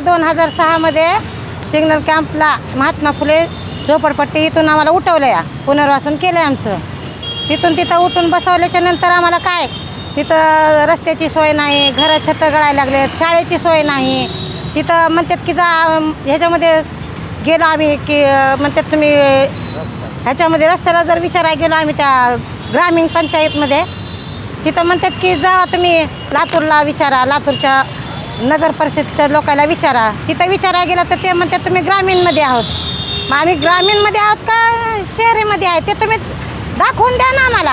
दोन हजार सहामध्ये सिग्नल कॅम्पला महात्मा फुले झोपडपट्टी इथून आम्हाला उठवलं या. पुनर्वासन केलं आहे आमचं. तिथून तिथं उठून बसवल्याच्या नंतर आम्हाला काय? तिथं रस्त्याची सोय नाही घरं छतं गळायला लागले शाळेची सोय नाही. तिथं म्हणतात की जा ह्याच्यामध्ये गेलो आम्ही की म्हणतात तुम्ही ह्याच्यामध्ये रस्त्याला जर विचारायला गेलो आम्ही त्या ग्रामीण पंचायतमध्ये तिथं म्हणतात की जा तुम्ही लातूरला विचारा लातूरच्या नगर परिषदच्या लोकांना विचारा. तिथं विचारायला गेला तर ते म्हणतात तुम्ही ग्रामीणमध्ये आहोत. मग आम्ही ग्रामीणमध्ये आहोत का शहरीमध्ये आहे? ते तुम्ही दाखवून द्या ना आम्हाला.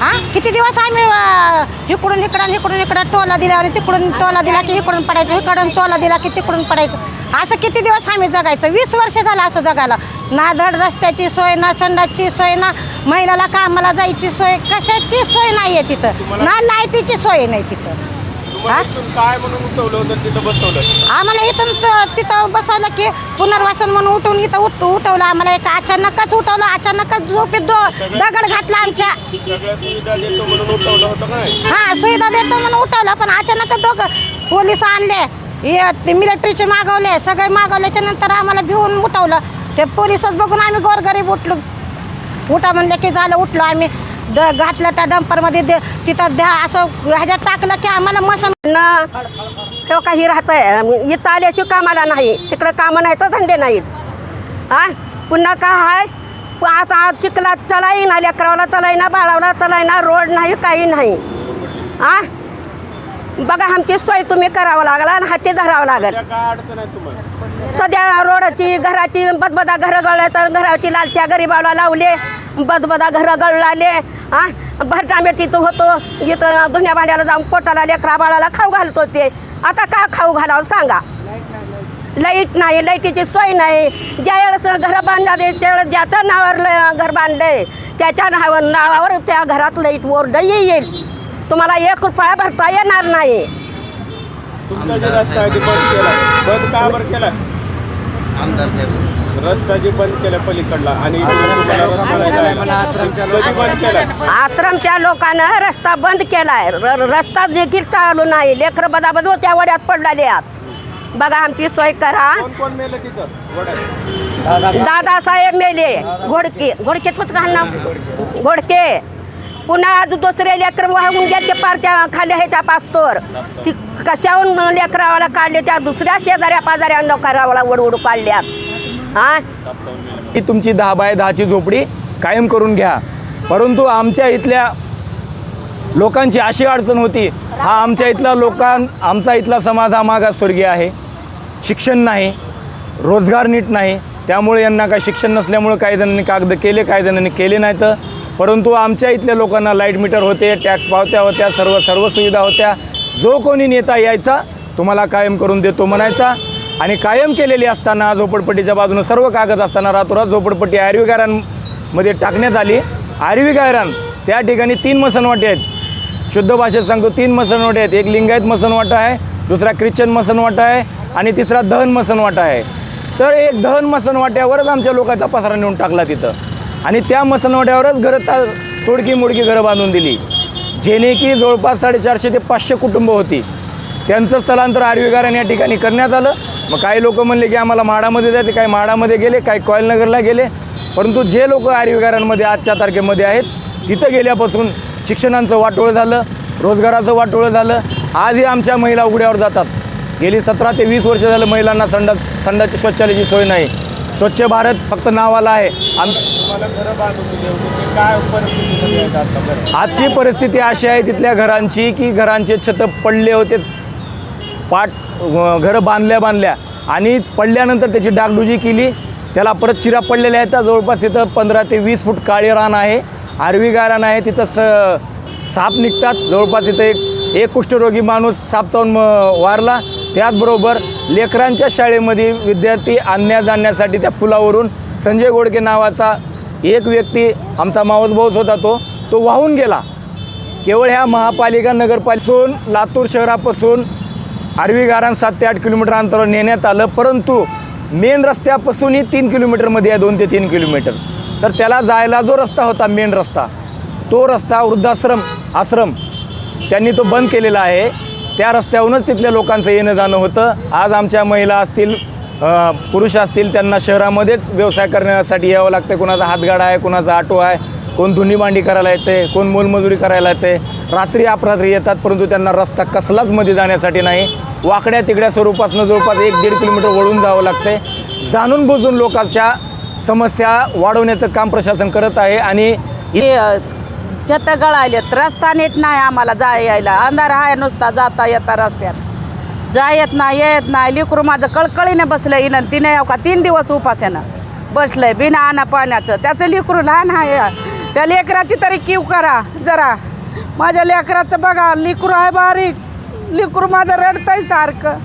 हां? किती दिवस आम्ही अं, इकडून इकडं इकडून इकडं टोला दिला आणि तिकडून टोला दिला की इकडून पडायचं इकडून टोला दिला की तिकडून पडायचं. असं किती दिवस आम्ही जगायचं? वीस वर्ष झालं असं जगायला. ना धड रस्त्याची सोय ना संडासची सोय ना महिलाला कामाला जायची सोय कशाची सोय नाही आहे तिथं. ना लायटीची सोय नाही तिथं. तुम्हाला इथून काय म्हणून उठवलं होतं तिथं बसवलं? आम्हाला इथून त- तिथं बसवलं की पुनर्वसन म्हणून उठून इथं उठ उठवलं आम्हाला. एक अचानकच उठवलं अचानकच झोपेत दो दगड घातला आमच्या. सगळ्या सुविधा देतो म्हणून उठवलं होतं काय हा सुविधा देतो म्हणून उठवलं पण अचानकच दोघं पोलीस आणले. मिलिटरीचे मागवले सगळे मागवल्याच्या नंतर आम्हाला भिवून उठवलं. ते पोलिसच बघून आम्ही गोरगरीब उठलो. उठा म्हणले की झालं उठलो आम्ही. द घातलं त्या डंपरमध्ये दे तिथं द्या असं ह्याच्यात टाकलं की आम्हाला मसन ना. काही राहत आहे इथं आल्याशिवाय कामाला नाही. तिकडं कामं नाही तर धंदे नाहीत. हा पुन्हा काय आहे आता चिखलात चलाई ना लेकरावला चलाई ना बाळावला चलाई ना रोड नाही काही नाही. हा बघा आमची सोय तुम्ही करावं लागला आणि हाती धरावं लागेल. त्या काय अडचण आहे तुम्हाला? सध्या रोडाची घराची बदबदा घरं गळले तर घराची लालच्या गरीबाला लावले. बदबदा घरं गळाले. हा भरटामे तिथं होतो. इथं धुण्या भांड्याला जाऊन पोटाला लेकरा बाळाला खाऊ घालतो ते आता का खाऊ घालावं सांगा? लाइट नाही लाईटीची सोय नाही. ज्या वेळेस घरं बांधले त्यावेळेस ज्याच्या नावावर घर बांधलंय त्याच्या नावावर नावावर त्या घरात लाइट बोर्ड येईल. तुम्हाला एक रुपया भरता येणार नाही. तुमचा जे रस्ता आहे ते बंद केला बंद का बरं केला? रस्ता जे बंद केला पलीकडला आणि इथून तुम्हाला रस्ता नाही जायला. कधी बंद केला. आश्रमच्या लोकांनं रस्ता बंद केलाय. र- रस्ता देखील चालू नाही. लेकर बदाबद त्या वड्यात पडलेले आहेत. बघा आमची सोय करा. कोण कोण मेलं तिथं? वड्यात. दादासाहेब मेले. घोडके. घोडके पत्र ना घोडके. पुन्हा आज दुसरे लेकर वाहून गेले पार त्या खाली ह्याच्या पास्तोर ती कशाहून लेकरावाला काढले त्या दुसऱ्या शेजाऱ्या पाजाऱ्या लोकांना वडवड काढल्यात हा? ही तुमची दहा बाय दहाची झोपडी कायम करून घ्या. परंतु आमच्या इथल्या लोकांची अशी अडचण होती हा आमच्या इथला लोकां आमचा इथला समाज हा मागासवर्गीय आहे. शिक्षण नाही रोजगार नीट नाही त्यामुळे यांना काय शिक्षण नसल्यामुळे काही जणांनी कागद केले काही जणांनी केले नाही तर परंतु आमच्या इथल्या लोकांना लाइट मीटर होते टॅक्स पावत्या होत्या सर्व सर्व सुविधा होत्या. जो कोणी नेता यायचा तुम्हाला कायम करून देतो म्हणायचा. आणि कायम केलेली असताना झोपडपट्टीच्या बाजूनं सर्व कागद असताना रातोरात झोपडपट्टी आरवी टाकण्यात आली. आरवी त्या ठिकाणी तीन मसनवाटे आहेत. शुद्ध भाषेत सांगतो तीन मसनवाटे आहेत. एक लिंगायत मसनवाटा आहे दुसरा ख्रिश्चन मसनवाटा आहे आणि तिसरा दहन मसनवाटा आहे. तर एक दहन मसनवाट्यावरच आमच्या लोकांचा पसारा नेऊन टाकला तिथं. आणि त्या मसनवाट्यावरच घरं ता तोडकी मोडकी घरं बांधून दिली. जेणे की जवळपास साडेचारशे ते पाचशे कुटुंब होती. त्यांचं स्थलांतर आरवीगारांनी या ठिकाणी करण्यात आलं. मग काही लोक म्हणले की आम्हाला माडामध्ये जायचे काही माडामध्ये गेले काही कॉयलनगरला गेले. परंतु जे लोक आरवीगारांमध्ये आजच्या तारखेमध्ये आहेत तिथं गेल्यापासून शिक्षणाचं वाटोळं झालं रोजगाराचं वाटोळं झालं. आजही आमच्या महिला उघड्यावर जातात. गेली सतरा ते वीस वर्ष झालं महिलांना संडा संडाची शौचालयाची सोय नाही. स्वच्छ भारत फक्त नावाला आहे. आम आजची परिस्थिती अशी आहे तिथल्या घरांची की घरांचे छतं पडले होते. पाट घरं बांधल्या बांधल्या. आणि पडल्यानंतर त्याची डागडुजी केली. त्याला परत चिरा पडलेल्या आहेत. त्या जवळपास तिथं पंधरा ते वीस फूट काळे रान आहे. आरवी गायरान आहे. तिथं स साप निघतात. जवळपास तिथं एक एक कुष्ठरोगी माणूस साप चावून म- वारला. त्याचबरोबर लेकरांच्या शाळेमध्ये विद्यार्थी आणण्या जाण्यासाठी त्या पुलावरून संजय गोडके नावाचा एक व्यक्ती आमचा मावसभाऊच होता तो तो वाहून गेला. केवळ ह्या महापालिका नगरपालिकेतून लातूर शहरापासून आरवी गारां सात ते आठ किलोमीटर अंतरावर नेण्यात आलं परंतु मेन रस्त्यापासूनही तीन किलोमीटरमध्ये आहे दोन ते तीन किलोमीटर. तर त्याला जायला जो रस्ता होता मेन रस्ता तो रस्ता वृद्धाश्रम आश्रम त्यांनी तो बंद केलेला आहे. त्या रस्त्यावरूनच तिथल्या लोकांचं येणं जाणं होतं. आज आमच्या महिला असतील पुरुष असतील त्यांना शहरामध्येच व्यवसाय करण्यासाठी यावं लागतं कोणाचा हातगाडा आहे कोणाचा ऑटो आहे कोण धुनी मांडी करायला येते कोण मोलमजुरी करायला येते. रात्री अपरात्री येतात परंतु त्यांना रस्ता कसलाच मध्ये जाण्यासाठी नाही. वाकड्या तिकड्या स्वरूपासनं जवळपास एक दीड किलोमीटर वळून जावं लागते जाणून बुजून लोकांच्या समस्या वाढवण्याचं काम प्रशासन करत आहे आणि छत गळालेत रस्ता नीट नाही आम्हाला जाय यायला. अंधार आहे नुसता जाता येता रस्त्यात. जाय येत नाही येत नाही. लिकरू माझं कळकळीने बसलं इनं. तिने का? तीन दिवस उपास उपास्यानं बसलंय बिना आणा पाण्याचं. त्याचं लिकरू लहान आहे. त्या लेकराची तरी क्यू करा जरा. माझ्या लेकराचं बघा लिकरू आहे बारीक. लिकरू माझं रडतंय सारखं.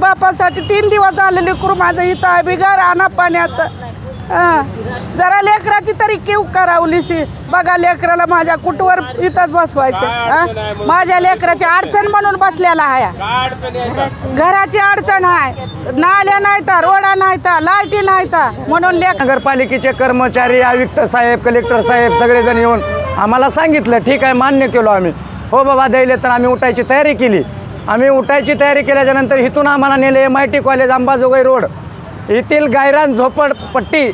बापासाठी तीन दिवस झाले लिकरू माझं इथं आहे. बिगार आणा पाण्याचं. जरा लेकराची तरी किव करावलीशी. बघा लेकराला माझ्या कुटवर इथंच बसवायचं. हां? माझ्या लेकराची अडचण म्हणून बसलेला आहे. घराची अडचण आहे. नाल्या नाही तर रोडा नाही तर लाईटी नाही तर म्हणून लेक नगरपालिकेचे कर्मचारी आयुक्त साहेब कलेक्टर साहेब सगळेजण येऊन आम्हाला सांगितलं ठीक आहे मान्य केलो आम्ही. हो बाबा द्यायले तर आम्ही उठायची तयारी केली. आम्ही उठायची तयारी केल्याच्यानंतर इथून आम्हाला नेले M I T college Ambajogai road. येथील गायरान झोपडपट्टी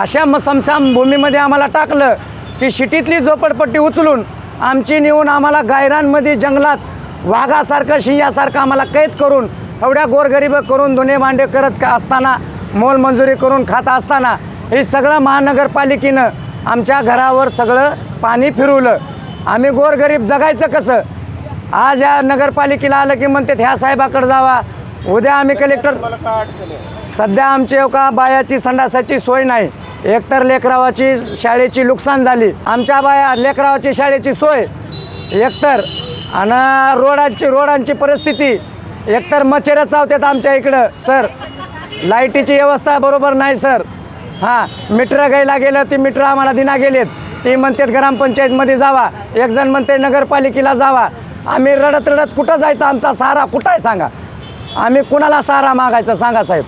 अशा म समसाम भूमीमध्ये आम्हाला टाकलं की शिटीतली झोपडपट्टी उचलून आमची नेऊन आम्हाला गायरांमध्ये जंगलात वाघासारखं शिंग्यासारखं आम्हाला कैद करून एवढ्या गोरगरीब करून धुणे भांडे करत का असताना मोलमंजुरी करून खात असताना हे सगळं महानगरपालिकेनं आमच्या घरावर सगळं पाणी फिरवलं. आम्ही गोरगरीब जगायचं कसं? आज या नगरपालिकेला आलं की म्हणते ह्या साहेबाकडे जावा. उद्या आम्ही कलेक्टर सध्या आमची का बायाची संडासाची सोय नाही. एकतर लेकरावाची शाळेची नुकसान झाली. आमच्या बाया लेकरावाची शाळेची सोय. एकतर आणि रोडांची रोडांची परिस्थिती. एकतर मच्छरं चावतात आमच्या इकडं सर. लाईटीची व्यवस्था बरोबर नाही सर. हां मीटर घ्यायला गेलं ती मीटर आम्हाला दिना गेलेत. ती म्हणतात ग्रामपंचायतमध्ये जावा. एक जण म्हणते नगरपालिकेला जावा. आम्ही रडत रडत कुठं जायचं? आमचा सहारा कुठं आहे सांगा. आम्ही कुणाला सहारा मागायचा सांगा साहेब?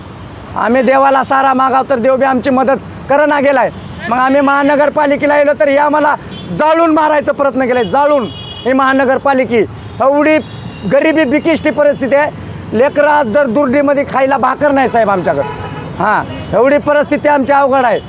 आम्ही देवाला सारा मागाव तर देव बी आमची मदत करना गेलाय. मग आम्ही महानगरपालिकेला गेलो तर हे आम्हाला जाळून मारायचा प्रयत्न केलाय जाळून. ही महानगरपालिके एवढी गरिबी बिकिष्टी परिस्थिती आहे. लेकरा दर दुर्डीमध्ये खायला भाकर नाही साहेब आमच्याकडं. हां एवढी परिस्थिती आमची अवघड आहे.